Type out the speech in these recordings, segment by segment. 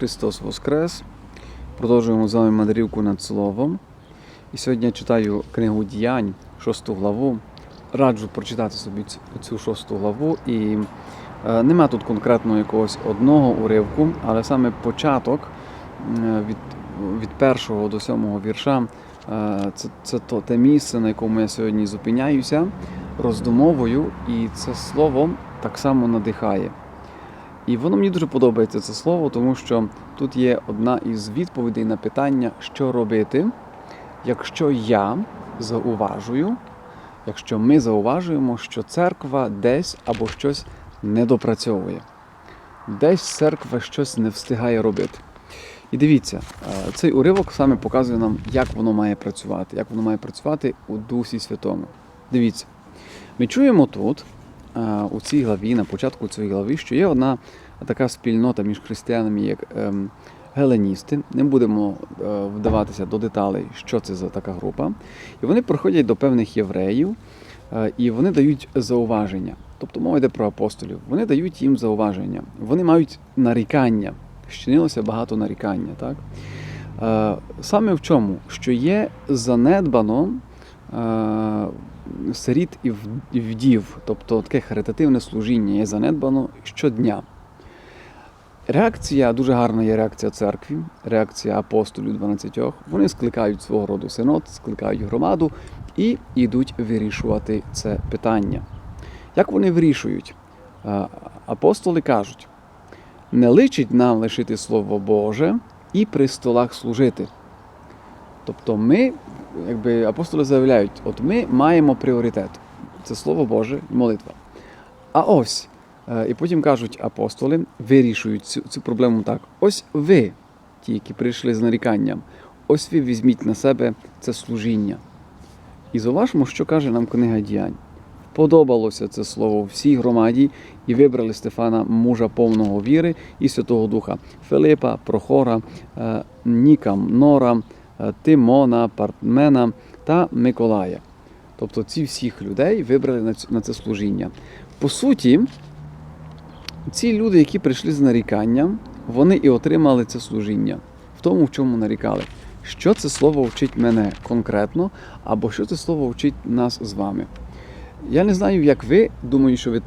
Христос Воскрес! Продовжуємо з вами мандрівку над Словом. І сьогодні я читаю книгу Діянь, 6 главу. Раджу прочитати собі цю шосту главу. І е, нема тут конкретно якогось одного уривку, але саме початок е, від, від першого до сьомого вірша е, це, це то, те місце, на якому я сьогодні зупиняюся, роздумовую, і це слово так само надихає. І воно мені дуже подобається це слово, тому що тут є одна із відповідей на питання, що робити, якщо я зауважую, якщо ми зауважуємо, що церква десь або щось недопрацьовує, десь церква щось не встигає робити. І дивіться, е, цей уривок саме показує нам, як воно має працювати, як воно має працювати у Дусі Святому. Дивіться, ми чуємо тут, у цій главі, на початку цієї глави, що є одна така спільнота між християнами, як ем, геленісти. Не будемо е, вдаватися до деталей, що це за така група. І вони приходять до певних євреїв е, і вони дають зауваження. Тобто мова йде про апостолів. Вони дають їм зауваження. Вони мають нарікання. Щинилося багато нарікання. Так? Е, Саме в чому? Що є занедбано е, сиріт і вдів, тобто таке харитативне служіння є занедбано щодня. Реакція дуже гарна є реакція церкві, реакція апостолів 12. Вони скликають свого роду синод, скликають громаду і йдуть вирішувати це питання. Як вони вирішують? Е, Апостоли кажуть: не личить нам лишити Слово Боже і при столах служити. Тобто ми, якби апостоли заявляють, от ми маємо пріоритет. Це Слово Боже і молитва. А ось, е, і потім кажуть апостоли, вирішують цю, цю проблему так. Ось ви, ті, які прийшли з наріканням, ось ви візьміть на себе це служіння. І зауважмо, що каже нам книга діянь. Подобалося це слово всій громаді, і вибрали Стефана, мужа повного віри і Святого Духа, Филипа, Прохора, е, Нікам, Нора, Тимона, Партмена та Миколая. Тобто ці всіх людей вибрали на це служіння. По суті, ці люди, які прийшли з наріканням, вони і отримали це служіння в тому, в чому нарікали. Що це слово вчить мене конкретно, або що це слово вчить нас з вами. Я не знаю, як ви, думаю, що ви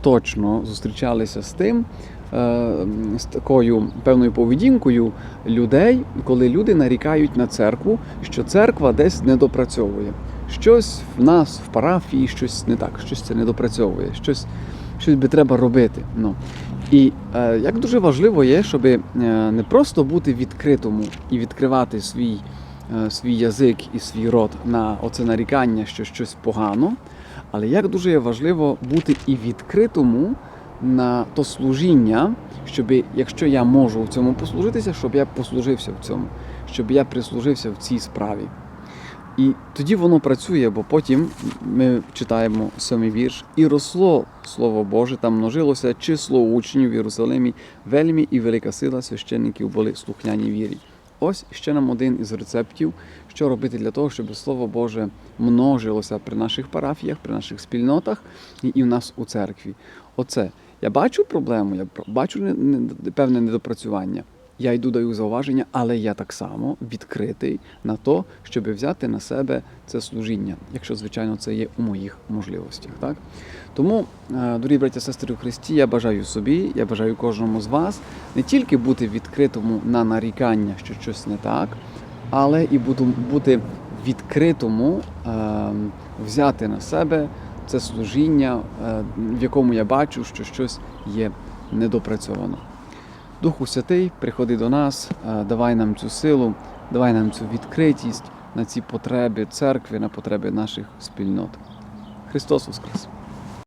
точно зустрічалися з тим, е, з такою певною поведінкою людей, коли люди нарікають на церкву, що церква десь недопрацьовує. Щось в нас в парафії, щось не так, щось це недопрацьовує, щось, щось би треба робити. Ну. І е, як дуже важливо є, щоб е, не просто бути відкритому і відкривати свій, е, свій язик і свій рот на оце нарікання, що щось погано, але як дуже важливо бути і відкритому на то служіння, щоб якщо я можу в цьому послужитися, щоб я послужився в цьому, щоб я прислужився в цій справі. І тоді воно працює, бо потім ми читаємо сьомий вірш, і росло Слово Боже, там множилося число учнів в Єрусалимі, вельми і велика сила священників були слухняні вірі. Ось ще нам один із рецептів, що робити для того, щоб Слово Боже множилося при наших парафіях, при наших спільнотах і в нас у церкві. Оце я бачу проблему, я бачу не, не, певне недопрацювання. Я йду даю зауваження, але я так само відкритий на то, щоб взяти на себе це служіння, якщо, звичайно, це є у моїх можливостях. Так? Тому, е, дорогі браття сестри у Христі, я бажаю собі, я бажаю кожному з вас не тільки бути відкритому на нарікання, що щось не так, але і бути відкритому е, взяти на себе це служіння, е, в якому я бачу, що щось є недопрацьовано. Духу Святий, приходи до нас, е, давай нам цю силу, давай нам цю відкритість на ці потреби церкви, на потреби наших спільнот. Христос Воскрес!